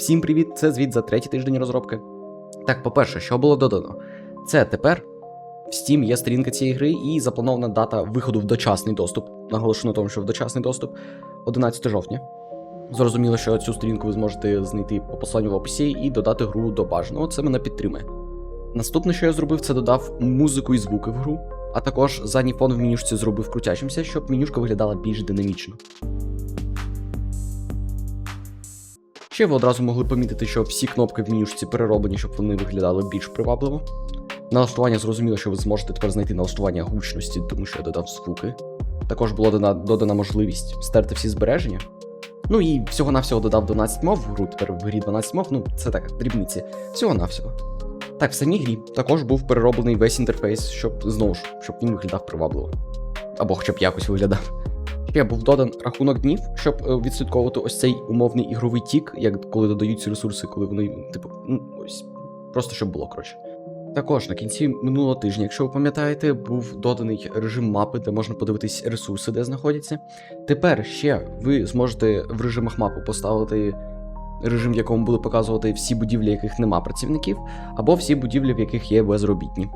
Всім привіт! Це звіт за третій тиждень розробки. Так, по-перше, що було додано? Це тепер в Steam є сторінка цієї гри і запланована дата виходу в дочасний доступ. Наголошу на тому, що в дочасний доступ 11 жовтня. Зрозуміло, що цю сторінку ви зможете знайти по посиланню в описі і додати гру до бажаного. Це мене підтримує. Наступне, що я зробив, це додав музику і звуки в гру, а також задній фон в менюшці зробив крутячимся, щоб менюшка виглядала більш динамічно. Ще ви одразу могли помітити, що всі кнопки в менюшці перероблені, щоб вони виглядали більш привабливо. Налаштування зрозуміло, що ви зможете тепер знайти налаштування гучності, тому що я додав звуки. Також була додана, додана можливість стерти всі збереження. Ну і всього-навсього додав 12 мов в гру, тепер в грі 12 мов, ну це так, дрібниці. Всього-навсього. Так, в самій грі також був перероблений весь інтерфейс, щоб знову ж, щоб він виглядав привабливо. Або хоча б якось виглядав. Ще був додан рахунок днів, щоб е, відслідковувати ось цей умовний ігровий тік, як коли додаються ресурси, коли вони, типу, ну ось, просто щоб було коротше. Також на кінці минулого тижня, якщо ви пам'ятаєте, був доданий режим мапи, де можна подивитись ресурси, де знаходяться. Тепер ще ви зможете в режимах мапи поставити режим, в якому буде показувати всі будівлі, яких нема працівників, або всі будівлі, в яких є безробітні.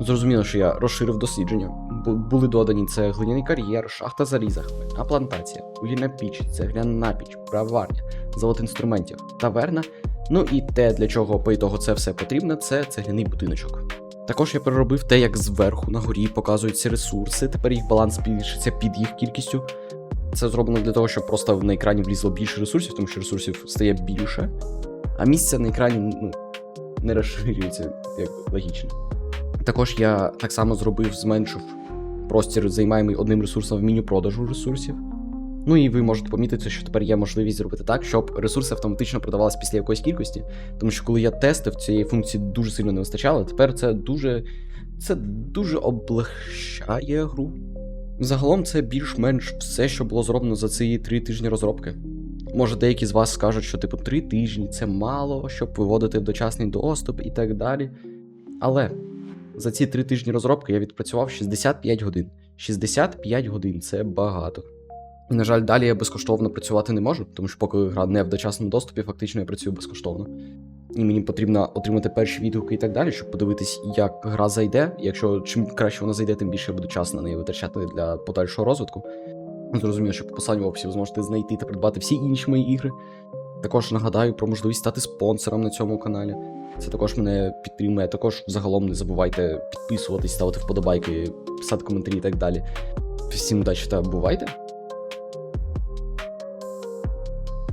Зрозуміло, що я розширив дослідження. Бу- Були додані це глиняний кар'єр, шахта зарізах, а плантація, вугільна піч, цегляна піч, браварня, завод інструментів, таверна. Ну і те, для чого по ітогу це все потрібно, це цегляний будиночок. Також я переробив те, як зверху на горі показуються ресурси. Тепер їх баланс збільшиться під їх кількістю. Це зроблено для того, щоб просто на екрані влізло більше ресурсів, тому що ресурсів стає більше, а місця на екрані ну, не розширюється, як логічно. Також я так само зробив, зменшив простір, займаємий одним ресурсом в меню продажу ресурсів. Ну і ви можете помітити, що тепер є можливість зробити так, щоб ресурси автоматично продавалися після якоїсь кількості. Тому що коли я тестив, цієї функції дуже сильно не вистачало. Тепер це дуже. це дуже облегчає гру. Загалом це більш-менш все, що було зроблено за ці три тижні розробки. Може, деякі з вас скажуть, що типу три тижні це мало, щоб виводити в дочасний доступ і так далі. Але за ці три тижні розробки я відпрацював 65 годин. 65 годин це багато. І, на жаль, далі я безкоштовно працювати не можу, тому що поки гра не в дочасному доступі, фактично я працюю безкоштовно. І мені потрібно отримати перші відгуки і так далі, щоб подивитись, як гра зайде. Якщо чим краще вона зайде, тим більше я буду час на неї витрачати для подальшого розвитку. Зрозуміло, що по посиланню в описі ви зможете знайти та придбати всі інші мої ігри. Також нагадаю про можливість стати спонсором на цьому каналі. Це також мене підтримує. Також загалом не забувайте підписуватись, ставити вподобайки, писати коментарі і так далі. Всім удачі та бувайте!